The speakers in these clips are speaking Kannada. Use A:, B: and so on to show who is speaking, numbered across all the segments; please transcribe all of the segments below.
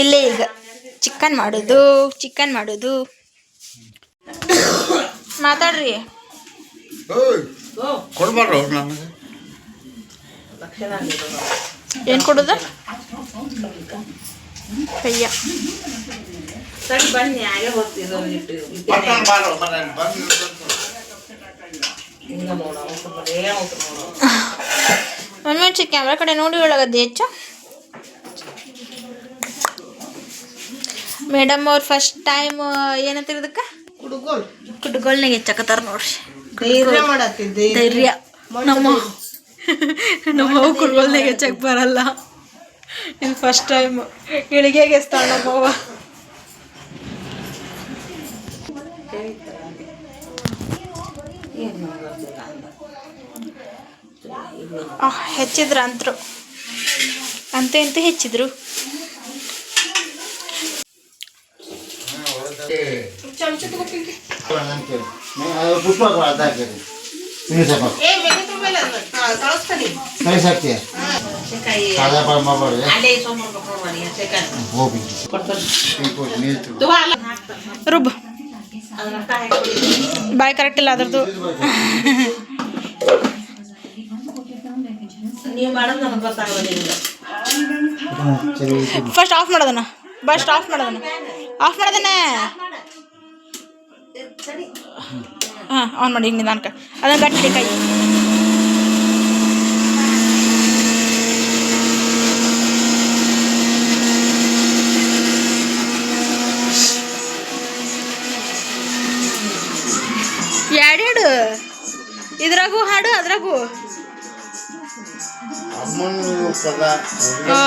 A: ಇಲ್ಲೇ ಈಗ ಚಿಕನ್ ಮಾಡೋದು ಚಿಕನ್ ಮಾಡೋದು. ಮಾತಾಡ್ರಿ. ಏನ್ ಕೊಡೋದು?
B: ಅಯ್ಯ
A: ಮಮ್ಮಿ ಕ್ಯಾಮ್ರಾ ಕಡೆ ನೋಡಿ ಒಳಗದ್ದು ಹೆಚ್ಚು. ಮೇಡಮ್ ಅವ್ರು ಫಸ್ಟ್ ಟೈಮ್ ಏನಂತೀರ ಇದಕ್ಕೆ?
B: ಹುಡುಗೋಲ್
A: ಕುಡ್ಗೊಳ್ನಾಗ ಹೆಚ್ಚಕತ್ತಾರ ನೋಡ್ರಿ.
B: ಧೈರ್ಯ ಮಾಡತ್ತಿದ್ದೆ
A: ಧೈರ್ಯ. ನಮ್ಮ ನಮ್ಮ ಕುಡ್ಗೊಳ್ನಾಗ ಹೆಚ್ಚಕ್ ಬರಲ್ಲ. ಇದು ಫಸ್ಟ್ ಟೈಮ್ ಇಳಿಗೆಗೆ ಎಸ್ತಾಳ ಅವ್ವ ಹೆಚ್ಚಿದ್ರು ಅಂತರು. ಅಂತ ಎಂತ ಹೆಚ್ಚಿದ್ರು.
C: ಪುಷ್ಪ ಅರ್ಧ ಹಾಕಿರಿ
B: ಏ ತುಂಬಲ್ಲ ಕಳಿಸ್ತಾನೆ.
C: ಸಾದಾ ಹೋಗಿ
A: ರುಬ್. ಬಾಯ್ ಕರೆಕ್ಟ್ ಇಲ್ಲ ಅದ್ರದ್ದು. ಫಸ್ಟ್ ಆಫ್ ಮಾಡೋದನ್ನ. ಫಸ್ಟ್ ಆಫ್ ಮಾಡೋದನ್ನ. ಆಫ್ ಮಾಡೋದನ್ನ. ಹಾಂ ಆನ್ ಮಾಡಿ ಹಿಂಗೆ ನಿಧಾನಕ್ಕೆ. ಅದನ್ನ ಗಟ್ಟಿ ಕೈ. ಎರಡೆರಡು. ಇದ್ರಾಗೂ ಹಾಡು ಅದ್ರಾಗೂ.
C: ಅಮ್ಮನ ಪದ
A: ಆ,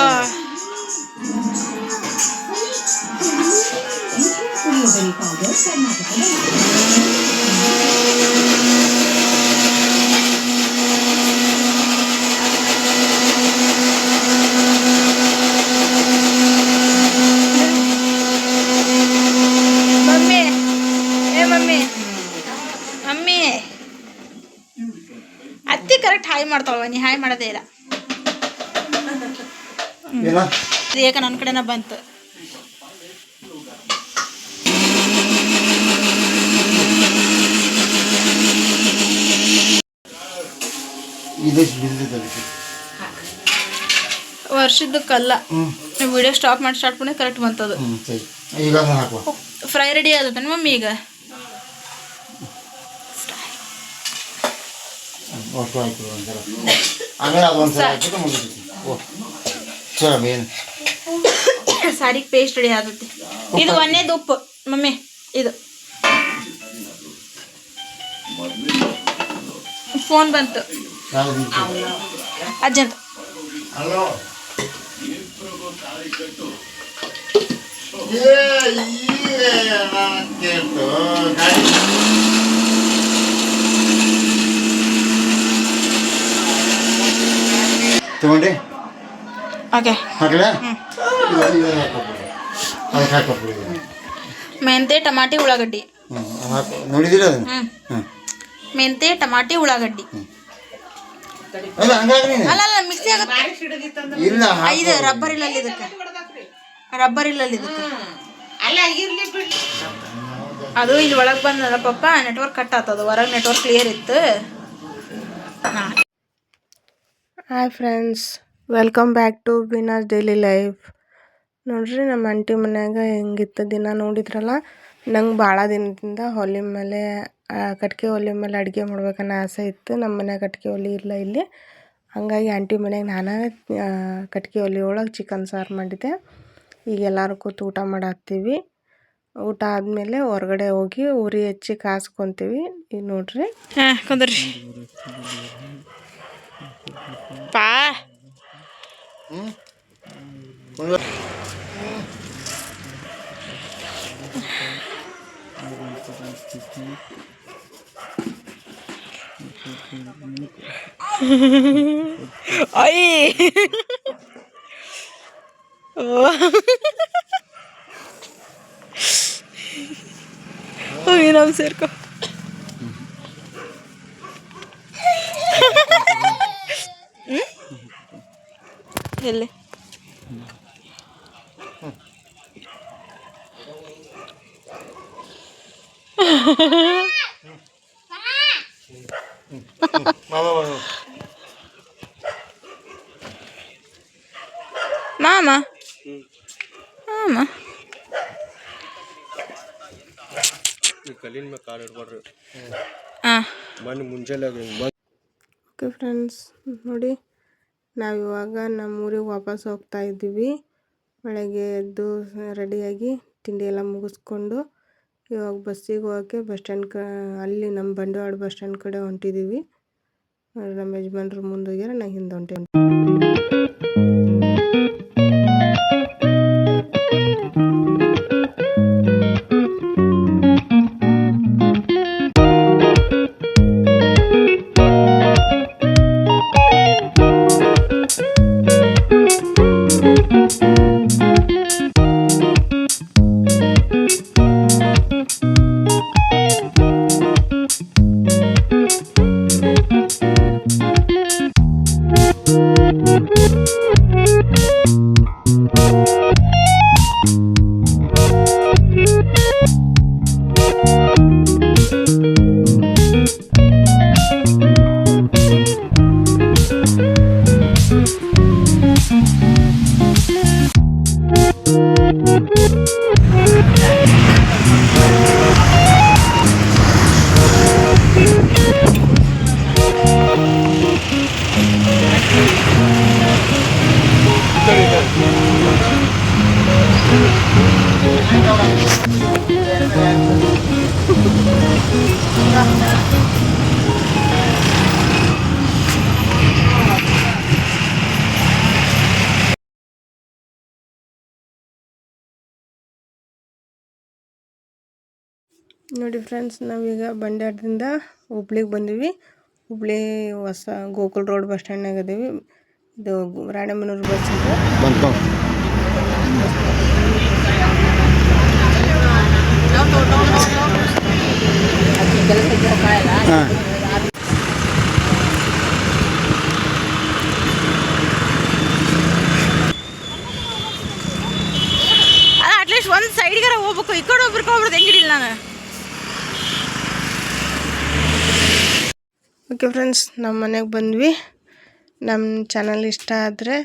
A: ಮಮ್ಮಿ ಏ ಮಮ್ಮಿ ಮಮ್ಮಿ ಅತ್ತಿ ಮಾಡ್ತಾಳವ ನೀ ಹಾಯ್ ಮಾಡೋದೇ ಇಲ್ಲ. ಏಕ ನನ್ನ ಕಡೆನ ಬಂತು.
C: ವರ್ಷದ ಕಲ್ಲ ಅದಕ್ಕೆ
A: ವರ್ಷದಕ್ಕಲ್ಲ ವಿಡಿಯೋ ಸ್ಟಾಪ್ ಮಾಡಿ ಸ್ಟಾರ್ಟ್ ಮಾಡಿ ಕರೆಕ್ಟ್ ಬಂತದು.
C: ಈಗ
A: ಫ್ರೈ ರೆಡಿ ಆದ ಮಮ್ಮಿ ಈಗ?
C: ಆಮೇಲೆ ಅದು ಹಾಕಿದ್ರೆ ಮುಗಿದೈತಿ ಓ ಚಲ
A: ಸಾರಿಗೆ ಪೇಸ್ಟ್ ರೆಡಿ ಆಗುತ್ತೆ. ಇದು ಒಂದೇದು ಉಪ್ಪು ಮಮ್ಮಿ ಇದು. ಫೋನ್ ಬಂತು. ಅಜ್ಜಂತ
C: ಹಲೋ. ಏ ಈಗ ನಾನು ಕೇಳ್ತು ಗಾಡಿ ತಗೊಂಡೆ
A: ಓಕೆ
C: ಹಾಕಲ ಅದಕ್ಕೆ ಹಾಕೊಬಿಡಿ
A: ಮೆಂತೆ ಟಮಾಟಿ ಉಳ್ಳಾಗಡ್ಡಿ
C: ಹ್ಞೂ ಹಾಕಿ ನೋಡಿದಿರ ಅದನ್ನು
A: ಹ್ಞೂ
C: ಹ್ಞೂ
A: ಮೆಂತೆ ಟಮಾಟಿ ಉಳ್ಳಾಗಡ್ಡಿ
C: ಅಲ್ಲ ಹಂಗಾಗಿ ನೀನು
A: ಅಲ್ಲ ಅಲ್ಲ ಮಿಕ್ಸಿ ಆಗುತ್ತೆ
C: ಇಲ್ಲ ಹಾಕು.
A: ಇದು ರಬ್ಬರ್ ಇಲ್ಲಲ್ಲಿ ಇದಕ್ಕೆ ರಬ್ಬರ್ ಇಲ್ಲಲ್ಲಿ ಇದಕ್ಕೆ
B: ಅಲ್ಲ ಇರ್ಲಿ ಬಿಡ್ಲಿ
A: ಅದು ಇಲ್ಲಿ ಒಳಗೆ ಬಂದದ ಪಪ್ಪ ನೆಟ್ವರ್ಕ್ ಕಟ್ ಆಗ್ತದ ಹೊರಗೆ ನೆಟ್ವರ್ಕ್ ಕ್ಲಿಯರ್ ಇತ್ತು ಹಾಂ
D: hi friends welcome back to Bina's daily life ನೋಡ್ರಿ, ನಮ್ಮ ಆಂಟಿ ಮನ್ಯಾಗ ಹೆಂಗಿತ್ತು ದಿನ ನೋಡಿದ್ರಲ್ಲ? ನಂಗೆ ಭಾಳ ದಿನದಿಂದ ಒಲೆ ಮೇಲೆ ಕಟ್ಗೆ ಒಲೆ ಮೇಲೆ ಅಡುಗೆ ಮಾಡ್ಬೇಕನ್ನೋ ಆಸೆ ಇತ್ತು. ನಮ್ಮ ಮನ್ಯಾಗ ಕಟ್ಗೆ ಒಲೆ ಇಲ್ಲ ಇಲ್ಲಿ. ಹಂಗಾಗಿ ಆಂಟಿ ಮನ್ಯಾಗ ನಾನು ಕಟ್ಗೆ ಒಲೆ ಒಳಗೆ ಚಿಕನ್ ಸಾರು ಮಾಡಿದ್ದೆ ಈಗ ಎಲ್ಲರೂ ಕೂತು ಊಟ ಮಾಡತ್ತೀವಿ. ಊಟ ಆದಮೇಲೆ ಹೊರಗಡೆ ಹೋಗಿ ಉರಿ ಹಚ್ಚಿ ಕಾಸ್ಕೊತೀವಿ. ಈಗ ನೋಡ್ರಿ.
A: ಹಾಂ ¡Pa! ¡Ay! ¡Oh! ¡Oh! ¡Oh!
C: ಬಾ
A: ಮಾಮ. ಮಾಮ.
E: ಕಲ್ಲಿನ ಮೇಲೆ ಕಾಲು ಇಡ್ಬಾರ್ರಿ
A: ಹಾಂ
E: ಮಣ್ಣು ಮುಂಜಾನೆ
D: ಓಕೆ ಫ್ರೆಂಡ್ಸ್ ನೋಡಿ. ನಾವಿವಾಗ ನಮ್ಮ ಊರಿಗೆ ವಾಪಸ್ ಹೋಗ್ತಾ ಇದ್ದೀವಿ. ಬೆಳಗ್ಗೆ ಎದ್ದು ರೆಡಿಯಾಗಿ ತಿಂಡಿ ಎಲ್ಲ ಮುಗಿಸ್ಕೊಂಡು ಇವಾಗ ಬಸ್ಸಿಗೆ ಹೋಗೋಕ್ಕೆ ಬಸ್ ಸ್ಟ್ಯಾಂಡ್ ಕ, ಅಲ್ಲಿ ನಮ್ಮ ಬಂಡವಾಳ ಬಸ್ ಸ್ಟ್ಯಾಂಡ್ ಕಡೆ ಹೊಂಟಿದ್ದೀವಿ. ನಮ್ಮ ಯಜಮಾನ್ರು ಮುಂದೆ ಹೋಗ್ಯಾರ, ನಾ ಹಿಂದೆ ಹೊಂಟೇನಿ. ನೋಡಿ ಫ್ರೆಂಡ್ಸ್ ನಾವೀಗ ಬಂಡ್ಯಾಟದಿಂದ ಹುಬ್ಳಿಗೆ ಬಂದೀವಿ. ಹುಬ್ಳಿ ಹೊಸ ಗೋಕುಲ್ ರೋಡ್ ಬಸ್ ಸ್ಟ್ಯಾಂಡ್ನಾಗ ಅದೀವಿ ಇದು ರಾಣೆಮನೂರು ಬಸ್ ಇದೆ
C: ಹಾಂ.
A: ಅಟ್ಲೀಸ್ಟ್ ಒಂದು ಸೈಡ್ಗಾರ ಹೋಗ್ಬೇಕು. ಈ ಕಡೆ ಒಬ್ರಿಗೆ ಒಬ್ರದ್ದು ಹೆಂಗಿಡಿಲ್ಲ ನಾನು?
D: ಓಕೆ ಫ್ರೆಂಡ್ಸ್ ನಮ್ಮ ಮನೆಗೆ ಬಂದ್ವಿ. ನಮ್ಮ ಚಾನಲ್ ಇಷ್ಟ ಆದರೆ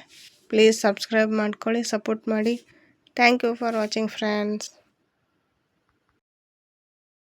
D: ಪ್ಲೀಸ್ ಸಬ್ಸ್ಕ್ರೈಬ್ ಮಾಡ್ಕೊಳ್ಳಿ ಸಪೋರ್ಟ್ ಮಾಡಿ. Thank you for watching friends